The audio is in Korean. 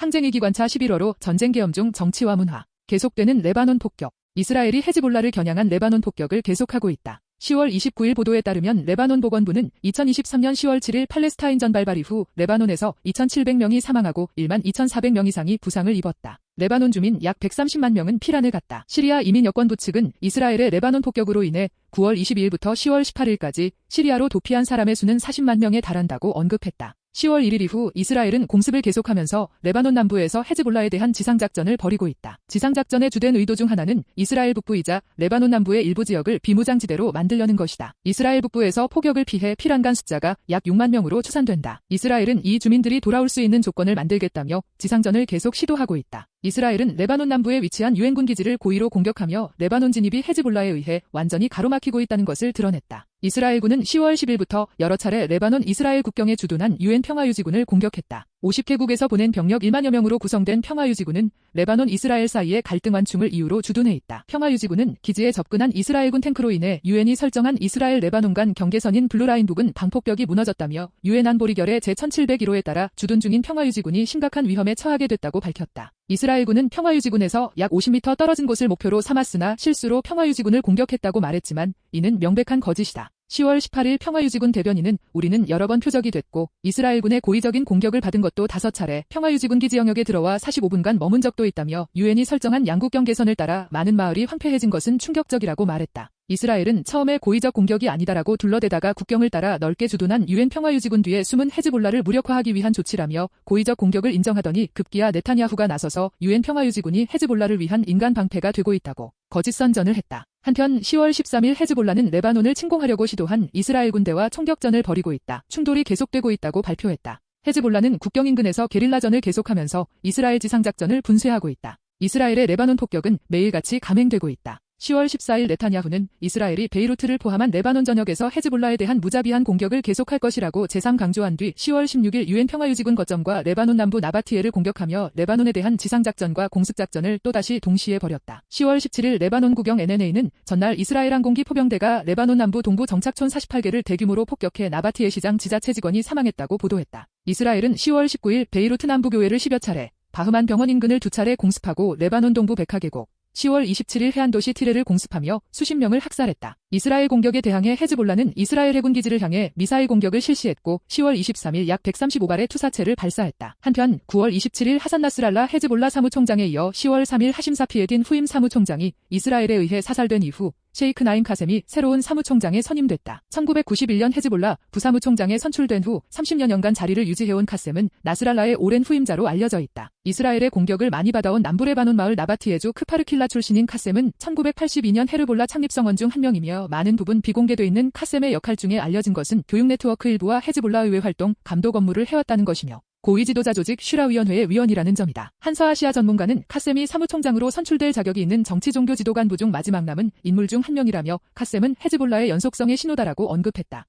항쟁의 기관차 11호로 전쟁 계엄 중 정치와 문화, 계속되는 레바논 폭격, 이스라엘이 헤즈볼라를 겨냥한 레바논 폭격을 계속하고 있다. 10월 29일 보도에 따르면 레바논 보건부는 2023년 10월 7일 팔레스타인 전 발발 이후 레바논에서 2,700명이 사망하고 1만 2,400명 이상이 부상을 입었다. 레바논 주민 약 130만 명은 피란을 갔다. 시리아 이민 여권부 측은 이스라엘의 레바논 폭격으로 인해 9월 22일부터 10월 18일까지 시리아로 도피한 사람의 수는 40만 명에 달한다고 언급했다. 10월 1일 이후 이스라엘은 공습을 계속하면서 레바논 남부에서 헤즈볼라에 대한 지상작전을 벌이고 있다. 지상작전의 주된 의도 중 하나는 이스라엘 북부이자 레바논 남부의 일부 지역을 비무장지대로 만들려는 것이다. 이스라엘 북부에서 포격을 피해 피란간 숫자가 약 6만 명으로 추산된다. 이스라엘은 이 주민들이 돌아올 수 있는 조건을 만들겠다며 지상전을 계속 시도하고 있다. 이스라엘은 레바논 남부에 위치한 유엔군 기지를 고의로 공격하며 레바논 진입이 헤즈볼라에 의해 완전히 가로막히고 있다는 것을 드러냈다. 이스라엘군은 10월 10일부터 여러 차례 레바논 이스라엘 국경에 주둔한 유엔 평화유지군을 공격했다. 50개국에서 보낸 병력 1만여 명으로 구성된 평화유지군은 레바논 이스라엘 사이의 갈등 완충을 이유로 주둔해 있다. 평화유지군은 기지에 접근한 이스라엘군 탱크로 인해 유엔이 설정한 이스라엘 레바논 간 경계선인 블루라인 부근 방폭벽이 무너졌다며 유엔 안보리결의 제1701호에 따라 주둔 중인 평화유지군이 심각한 위험에 처하게 됐다고 밝혔다. 이스라엘군은 평화유지군에서 약 50m 떨어진 곳을 목표로 삼았으나 실수로 평화유지군을 공격했다고 말했지만 이는 명백한 거짓이다. 10월 18일 평화유지군 대변인은 우리는 여러 번 표적이 됐고 이스라엘군의 고의적인 공격을 받은 것도 다섯 차례 평화유지군 기지 영역에 들어와 45분간 머문 적도 있다며 유엔이 설정한 양국 경계선을 따라 많은 마을이 황폐해진 것은 충격적이라고 말했다. 이스라엘은 처음에 고의적 공격이 아니다라고 둘러대다가 국경을 따라 넓게 주둔한 유엔 평화유지군 뒤에 숨은 헤즈볼라를 무력화하기 위한 조치라며 고의적 공격을 인정하더니 급기야 네타냐후가 나서서 유엔 평화유지군이 헤즈볼라를 위한 인간 방패가 되고 있다고 거짓 선전을 했다. 한편 10월 13일 헤즈볼라는 레바논을 침공하려고 시도한 이스라엘 군대와 총격전을 벌이고 있다. 충돌이 계속되고 있다고 발표했다. 헤즈볼라는 국경 인근에서 게릴라전을 계속하면서 이스라엘 지상작전을 분쇄하고 있다. 이스라엘의 레바논 폭격은 매일같이 감행되고 있다. 10월 14일 네타냐후는 이스라엘이 베이루트를 포함한 레바논 전역에서 헤즈볼라에 대한 무자비한 공격을 계속할 것이라고 재상 강조한 뒤 10월 16일 유엔 평화유지군 거점과 레바논 남부 나바티에를 공격하며 레바논에 대한 지상작전과 공습작전을 또다시 동시에 벌였다. 10월 17일 레바논 국영 NNA는 전날 이스라엘 항공기 포병대가 레바논 남부 동부 정착촌 48개를 대규모로 폭격해 나바티에 시장 지자체 직원이 사망했다고 보도했다. 이스라엘은 10월 19일 베이루트 남부 교회를 10여 차례, 바흐만 병원 인근을 두 차례 공습하고 레바논 동부 백하계곡, 10월 27일 해안도시 티레를 공습하며 수십 명을 학살했다. 이스라엘 공격에 대항해 헤즈볼라는 이스라엘 해군 기지를 향해 미사일 공격을 실시했고 10월 23일 약 135발의 투사체를 발사했다. 한편 9월 27일 하산 나스랄라 헤즈볼라 사무총장에 이어 10월 3일 하심 사 피에딘 후임 사무총장이 이스라엘에 의해 사살된 이후 셰이크 나임 카셈이 새로운 사무총장에 선임됐다. 1991년 헤즈볼라 부사무총장에 선출된 후 30여년간 자리를 유지해온 카셈은 나스랄라의 오랜 후임자로 알려져 있다. 이스라엘의 공격을 많이 받아온 남부레바논 마을 나바티에주 크파르킬라 출신인 카셈은 1982년 헤르볼라 창립 성원 중 한 명이며 많은 부분 비공개돼 있는 카셈의 역할 중에 알려진 것은 교육 네트워크 일부와 헤즈볼라 의회 활동, 감독 업무를 해왔다는 것이며 고위 지도자 조직 슈라위원회의 위원이라는 점이다. 한서아시아 전문가는 카셈이 사무총장으로 선출될 자격이 있는 정치 종교 지도 간부 중 마지막 남은 인물 중 한 명이라며 카셈은 헤즈볼라의 연속성의 신호다라고 언급했다.